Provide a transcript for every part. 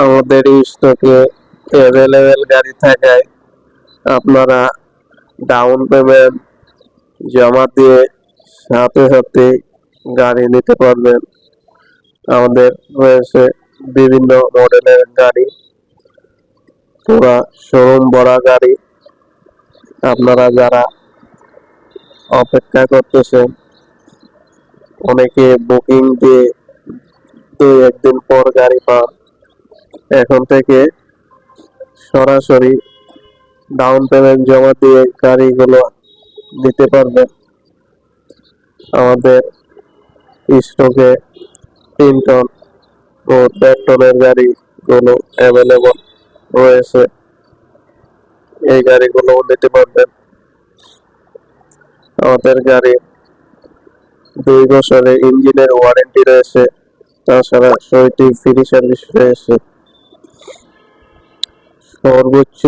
আমাদের স্টকে অ্যাভেলেবেল গাড়ি থাকায় আপনারা ডাউন পেমেন্ট জমা দিয়ে সাথে সাথে গাড়ি নিতে পারবেন। আমাদের রয়েছে বিভিন্ন মডেলের গাড়ি, পুরা শোরুম ভরা গাড়ি। আপনারা যারা অপেক্ষা করতেছেন, অনেকে বুকিং দিয়ে দুই একদিন পর গাড়ি পান। এখন থেকে সরাসরি ডাউন পেমেন্ট জমা দিয়ে গাড়িগুলো দিতে পারবেন আমাদের স্টকে তিন টন ও চার টনের গাড়িগুলো অ্যাভেলেবল রয়েছে। এই গাড়িগুলো নিতে পারবেন আমাদের গাড়ি দুই বছরের ইঞ্জিনের ওয়ারেন্টি রয়েছে। তাছাড়া ছয়টি ফ্রি সার্ভিস রয়েছে। সর্বোচ্চ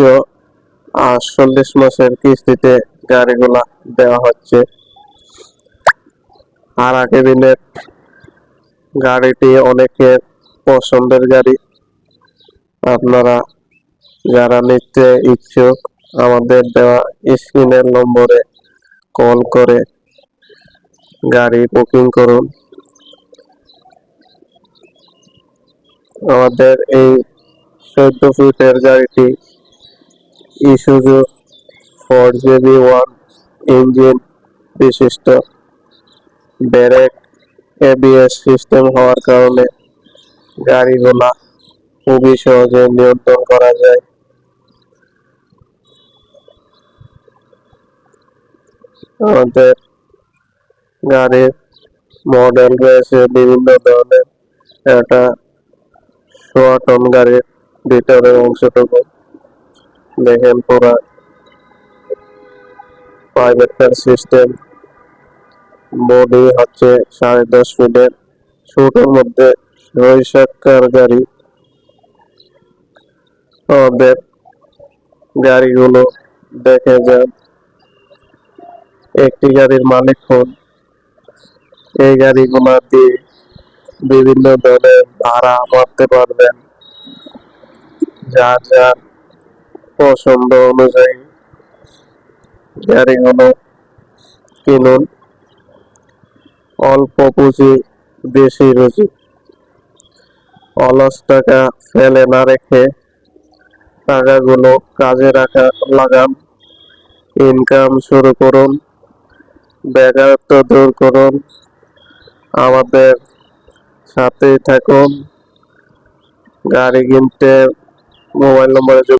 আটচল্লিশ মাসের কিস্তিতে গাড়িগুলা দেওয়া হচ্ছে। আর আগে দিনের গাড়িটি অনেকের পছন্দের গাড়ি। আপনারা যারা নিতে ইচ্ছুক, আমাদের দেওয়া স্ক্রিনের নম্বরে কল করে গাড়ি বুকিং করুন। আমাদের এই চোদ্দ ফিটের গাড়িটি Isuzu four JB one engine বিশিষ্ট ব্রেক এবিএস সিস্টেম হওয়ার কারণে গাড়িগুলা খুবই সহজে নিয়ন্ত্রণ করা যায়। আমাদের গাড়ির মডেল রয়েছে বিভিন্ন ধরনের। এটা সোয়া টন গাড়ির ভিতরের অংশটুকু। দেখেন পুরা প্রাইভেট সিস্টেম বডি হচ্ছে সাড়ে দশ ফিটের ছোটোর মধ্যে রৈশাকার গাড়ি আমাদের গাড়িগুলো দেখে যান। একটি গাড়ির মালিক হন। এই গাড়িগুলো দিয়ে বিভিন্ন ধরনের ভাড়া মারতে পারবেন। যার যার পছন্দ অনুযায়ী গাড়িগুলো কিনুন। অল্প পুঁজি, বেশি রুজি। অলস টাকা ফেলে না রেখে টাকাগুলো কাজে রাখা লাগান। ইনকাম শুরু করুন। বেকারত্ব দূর করুন। আমাদের সাথেই থাকুন। গাড়ি কিনতে মোবাইল নম্বরে যোগ